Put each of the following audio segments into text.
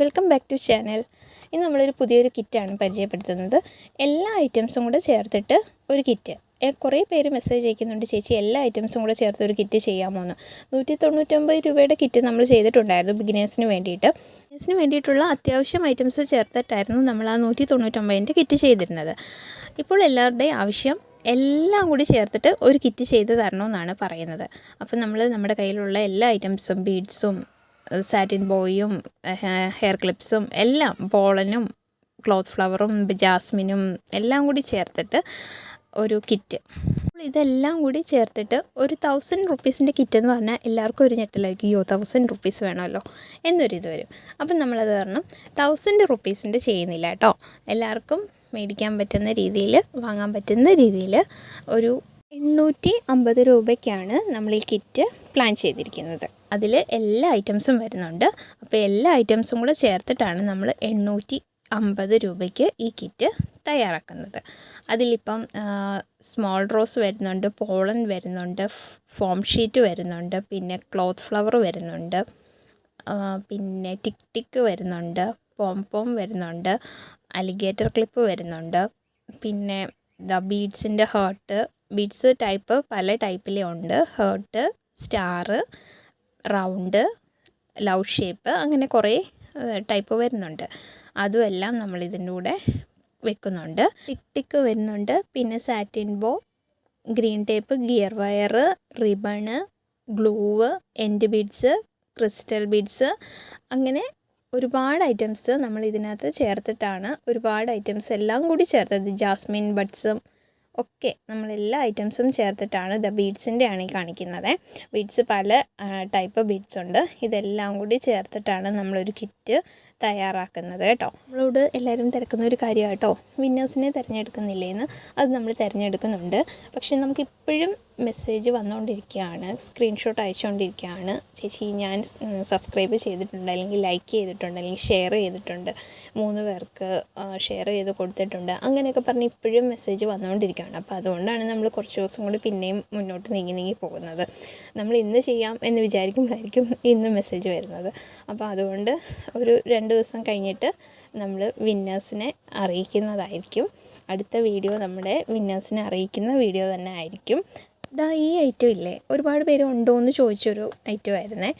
Welcome back to channel. ഇന്ന് നമ്മളൊരു പുതിയൊരു കിറ്റാണ് പരിചയപ്പെടുത്തുന്നത്. എല്ലാ ഐറ്റംസും കൂടെ ചേർത്തിട്ട് ഒരു കിറ്റ്. കുറേ പേര് മെസ്സേജ് അയക്കുന്നുണ്ട് ചേച്ചി എല്ലാ ഐറ്റംസും കൂടെ ചേർത്ത് ഒരു കിറ്റ് ചെയ്യാമോ എന്ന് നൂറ്റി തൊണ്ണൂറ്റൊമ്പത് രൂപയുടെ കിറ്റ് നമ്മൾ ചെയ്തിട്ടുണ്ടായിരുന്നു ബിഗിനേഴ്സിന് വേണ്ടിയിട്ട്. ബിഗിനേഴ്സിന് വേണ്ടിയിട്ടുള്ള അത്യാവശ്യം ഐറ്റംസ് ചേർത്തിട്ടായിരുന്നു നമ്മൾ ആ നൂറ്റി തൊണ്ണൂറ്റൊമ്പതിന്റെ കിറ്റ് ചെയ്തിരുന്നത്. ഇപ്പോൾ എല്ലാവരുടെയും ആവശ്യം എല്ലാം കൂടി ചേർത്തിട്ട് ഒരു കിറ്റ് ചെയ്ത് തരണമെന്നാണ് പറയുന്നത്. അപ്പം നമ്മൾ നമ്മുടെ കയ്യിലുള്ള എല്ലാ ഐറ്റംസും ബീഡ്സും സാറ്റിൻ ബോയും ഹെയർ ക്ലിപ്സും എല്ലാം ബോളനും ക്ലോത്ത് ഫ്ലവറും ജാസ്മിനും എല്ലാം കൂടി ചേർത്തിട്ട് ഒരു കിറ്റ്. ഇതെല്ലാം കൂടി ചേർത്തിട്ട് ഒരു തൗസൻഡ് റുപ്പീസിന്റെ കിറ്റ് എന്ന് പറഞ്ഞാൽ എല്ലാവർക്കും ഒരു ഞെട്ടലായിരിക്കും. യോ തൗസൻഡ് റുപ്പീസ് വേണമല്ലോ എന്നൊരു ഇത് വരും. അപ്പം നമ്മളത് കാരണം തൗസൻഡ് റുപ്പീസിന്റെ ചെയ്യുന്നില്ല കേട്ടോ. എല്ലാവർക്കും മേടിക്കാൻ പറ്റുന്ന രീതിയിൽ വാങ്ങാൻ പറ്റുന്ന രീതിയിൽ ഒരു എണ്ണൂറ്റി അമ്പത് രൂപയ്ക്കാണ് നമ്മൾ ഈ കിറ്റ് പ്ലാൻ ചെയ്തിരിക്കുന്നത്. അതിൽ എല്ലാ ഐറ്റംസും വരുന്നുണ്ട്. അപ്പോൾ എല്ലാ ഐറ്റംസും കൂടെ ചേർത്തിട്ടാണ് നമ്മൾ എണ്ണൂറ്റി അമ്പത് രൂപയ്ക്ക് ഈ കിറ്റ് തയ്യാറാക്കുന്നത്. അതിലിപ്പം സ്മോൾ റോസ് വരുന്നുണ്ട് പോളൻ വരുന്നുണ്ട് ഫോം ഷീറ്റ് വരുന്നുണ്ട് പിന്നെ ക്ലോത്ത് ഫ്ലവർ വരുന്നുണ്ട് പിന്നെ ടിക് ടിക്ക് വരുന്നുണ്ട് പോംപോം വരുന്നുണ്ട് അലിഗേറ്റർ ക്ലിപ്പ് വരുന്നുണ്ട് പിന്നെ ദ ബീഡ്സിന്റെ ഹേർട്ട് ബീഡ്സ് ടൈപ്പ് പല ടൈപ്പിലേ ഉണ്ട് heart star round love shape അങ്ങനെ കുറേ ടൈപ്പ് വരുന്നുണ്ട്. അതുമെല്ലാം നമ്മൾ ഇതിന്റെ കൂടെ വെക്കുന്നുണ്ട്. ടിക് ടിക്ക് വരുന്നുണ്ട്. പിന്നെ satin bow green tape gear wire ribbon glue and beads crystal beads അങ്ങനെ ഒരുപാട് ഐറ്റംസ് നമ്മൾ ഇതിനകത്ത് ചേർത്തിട്ടാണ് ഒരുപാട് ഐറ്റംസ് എല്ലാം കൂടി ചേർത്തത്. ജാസ്മിൻ ബഡ്സും ഒക്കെ നമ്മൾ എല്ലാ ഐറ്റംസും ചേർത്തിട്ടാണ് ദ ബീഡ്സിന്റെ ആണ് ഈ കാണിക്കുന്നത്. ബീഡ്സ് പല ടൈപ്പ് ബീഡ്സ് ഉണ്ട്. ഇതെല്ലാം കൂടി ചേർത്തിട്ടാണ് നമ്മളൊരു കിറ്റ് തയ്യാറാക്കുന്നത് കേട്ടോ. നമ്മളോട് എല്ലാവരും തിരക്കുന്ന ഒരു കാര്യമാണ് കേട്ടോ. വിന്നേഴ്സിനെ തിരഞ്ഞെടുക്കുന്നില്ലേന്ന്. അത് നമ്മൾ തിരഞ്ഞെടുക്കുന്നുണ്ട്. പക്ഷെ നമുക്ക് ഇപ്പോഴും മെസ്സേജ് വന്നുകൊണ്ടിരിക്കുകയാണ് സ്ക്രീൻഷോട്ട് അയച്ചുകൊണ്ടിരിക്കുകയാണ് ചേച്ചി ഞാൻ സബ്സ്ക്രൈബ് ചെയ്തിട്ടുണ്ട് അല്ലെങ്കിൽ ലൈക്ക് ചെയ്തിട്ടുണ്ട് അല്ലെങ്കിൽ ഷെയർ ചെയ്തിട്ടുണ്ട്. മൂന്ന് പേർക്ക് ഷെയർ ചെയ്ത് കൊടുത്തിട്ടുണ്ട്. അങ്ങനെയൊക്കെ പറഞ്ഞ് ഇപ്പോഴും മെസ്സേജ് വന്നുകൊണ്ടിരിക്കുകയാണ് അപ്പോൾ അതുകൊണ്ടാണ് നമ്മൾ കുറച്ച് ദിവസം കൂടി പിന്നെയും മുന്നോട്ട് നീങ്ങി നീങ്ങി പോകുന്നത്. നമ്മൾ ഇന്ന് ചെയ്യാം എന്ന് വിചാരിക്കുമ്പോഴായിരിക്കും ഇന്ന് മെസ്സേജ് വരുന്നത്. അപ്പോൾ അതുകൊണ്ട് ഒരു രണ്ട് ദിവസം കഴിഞ്ഞിട്ട് നമ്മൾ വിന്നേഴ്സിനെ അറിയിക്കുന്നതായിരിക്കും. അടുത്ത വീഡിയോ നമ്മുടെ വിന്നേഴ്സിനെ അറിയിക്കുന്ന വീഡിയോ തന്നെ ആയിരിക്കും. ഇതാ ഈ ഐറ്റം ഇല്ലേ? ഒരുപാട് പേര് ഉണ്ടോ എന്ന് ചോദിച്ചൊരു ഐറ്റം ആയിരുന്നേ.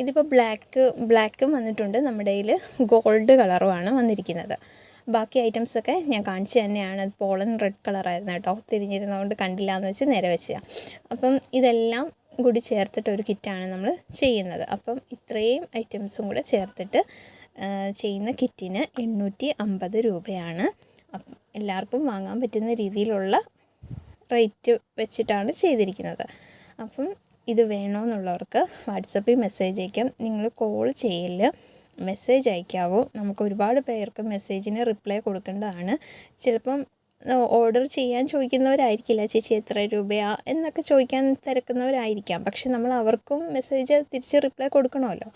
ഇതിപ്പോൾ ബ്ലാക്ക് ബ്ലാക്കും വന്നിട്ടുണ്ട്. നമ്മുടെ കയ്യിൽ ഗോൾഡ് കളറുമാണ് വന്നിരിക്കുന്നത്. ബാക്കി ഐറ്റംസൊക്കെ ഞാൻ കാണിച്ചു തന്നെയാണ്. അത് പോളൻ റെഡ് കളറായിരുന്നു കേട്ടോ. തിരിഞ്ഞിരുന്നതുകൊണ്ട് കണ്ടില്ല എന്ന് വെച്ച് നേരെ വെച്ചതാണ് അപ്പം ഇതെല്ലാം കൂടി ചേർത്തിട്ട് ഒരു കിറ്റാണ് നമ്മൾ ചെയ്യുന്നത്. അപ്പം ഇത്രയും ഐറ്റംസും കൂടെ ചേർത്തിട്ട് ചെയ്യുന്ന കിറ്റിന് എണ്ണൂറ്റി അമ്പത് രൂപയാണ്. എല്ലാവർക്കും വാങ്ങാൻ പറ്റുന്ന രീതിയിലുള്ള റേറ്റ് വെച്ചിട്ടാണ് ചെയ്തിരിക്കുന്നത്. അപ്പം ഇത് വേണമെന്നുള്ളവർക്ക് വാട്സപ്പിൽ മെസ്സേജ് അയക്കാം. നിങ്ങൾ കോൾ ചെയ്യൽ മെസ്സേജ് അയക്കാവൂ. നമുക്ക് ഒരുപാട് പേർക്ക് മെസ്സേജിന് റിപ്ലൈ കൊടുക്കേണ്ടതാണ്. ചിലപ്പം ഓർഡർ ചെയ്യാൻ ചോദിക്കുന്നവരായിരിക്കില്ല ചേച്ചി എത്ര രൂപയാ? എന്നൊക്കെ ചോദിക്കാൻ തിരക്കുന്നവരായിരിക്കാം. പക്ഷെ നമ്മൾ അവർക്കും മെസ്സേജ് തിരിച്ച് റിപ്ലൈ കൊടുക്കണമല്ലോ.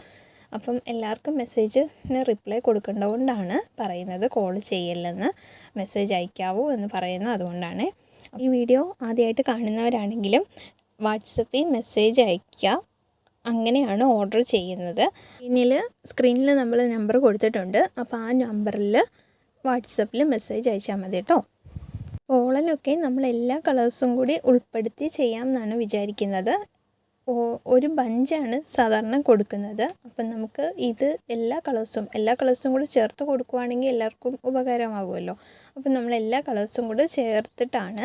അപ്പം എല്ലാവർക്കും മെസ്സേജ് റിപ്ലൈ കൊടുക്കേണ്ടതുകൊണ്ടാണ് പറയുന്നത് കോൾ ചെയ്യല്ലെന്ന് മെസ്സേജ് അയക്കാവൂ എന്ന് പറയുന്നത് അതുകൊണ്ടാണ്. ഈ വീഡിയോ ആദ്യമായിട്ട് കാണുന്നവരാണെങ്കിലും വാട്സപ്പിൽ മെസ്സേജ് അയയ്ക്കുക. അങ്ങനെയാണ് ഓർഡർ ചെയ്യുന്നത്. പിന്നിൽ സ്ക്രീനിൽ നമ്മൾ നമ്പർ കൊടുത്തിട്ടുണ്ട്. അപ്പോൾ ആ നമ്പറിൽ വാട്സപ്പിൽ മെസ്സേജ് അയച്ചാൽ മതി കേട്ടോ. ഓളനൊക്കെ നമ്മൾ എല്ലാ കളേഴ്സും കൂടി ഉൾപ്പെടുത്തി ചെയ്യാം എന്നാണ് വിചാരിക്കുന്നത്. ഒരു ബഞ്ചാണ് സാധാരണ കൊടുക്കുന്നത്. അപ്പം നമുക്ക് ഇത് എല്ലാ കളേഴ്സും എല്ലാ കളേഴ്സും കൂടി ചേർത്ത് കൊടുക്കുവാണെങ്കിൽ എല്ലാവർക്കും ഉപകാരമാകുമല്ലോ അപ്പം നമ്മൾ എല്ലാ കളേഴ്സും കൂടി ചേർത്തിട്ടാണ്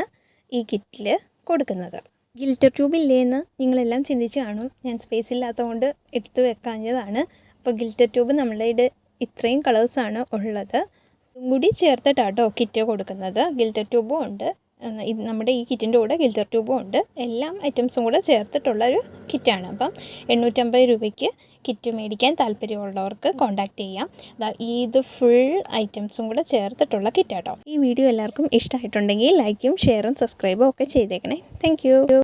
ഈ കിറ്റിൽ കൊടുക്കുന്നത്. ഗിൽറ്റർ ട്യൂബ് ഇല്ലേന്ന് നിങ്ങളെല്ലാം ചിന്തിച്ച് കാണും. ഞാൻ സ്പേസ് ഇല്ലാത്തതുകൊണ്ട് എടുത്ത് വെക്കാഞ്ഞതാണ്. അപ്പോൾ ഗിൽറ്റർ ട്യൂബ് നമ്മളുടെ ഇത്രയും കളേഴ്സാണ് ഉള്ളത്. കൂടി ചേർത്തിട്ടാട്ടോ കിറ്റ് കൊടുക്കുന്നത്. ഗിൽറ്റർ ട്യൂബും ഉണ്ട്. ഇത് നമ്മുടെ ഈ കിറ്റിന്റെ കൂടെ ഗിൽറ്റർ ട്യൂബും ഉണ്ട്. എല്ലാം ഐറ്റംസും കൂടെ ചേർത്തിട്ടുള്ളൊരു കിറ്റാണ്. അപ്പം എണ്ണൂറ്റമ്പത് രൂപയ്ക്ക് കിറ്റ് മേടിക്കാൻ താല്പര്യമുള്ളവർക്ക് കോൺടാക്റ്റ് ചെയ്യാം. ഇത് ഫുൾ ഐറ്റംസും കൂടെ ചേർത്തിട്ടുള്ള കിറ്റാട്ടോ. ഈ വീഡിയോ എല്ലാവർക്കും ഇഷ്ടമായിട്ടുണ്ടെങ്കിൽ ലൈക്കും ഷെയറും സബ്സ്ക്രൈബും ഒക്കെ ചെയ്തേക്കണേ. താങ്ക്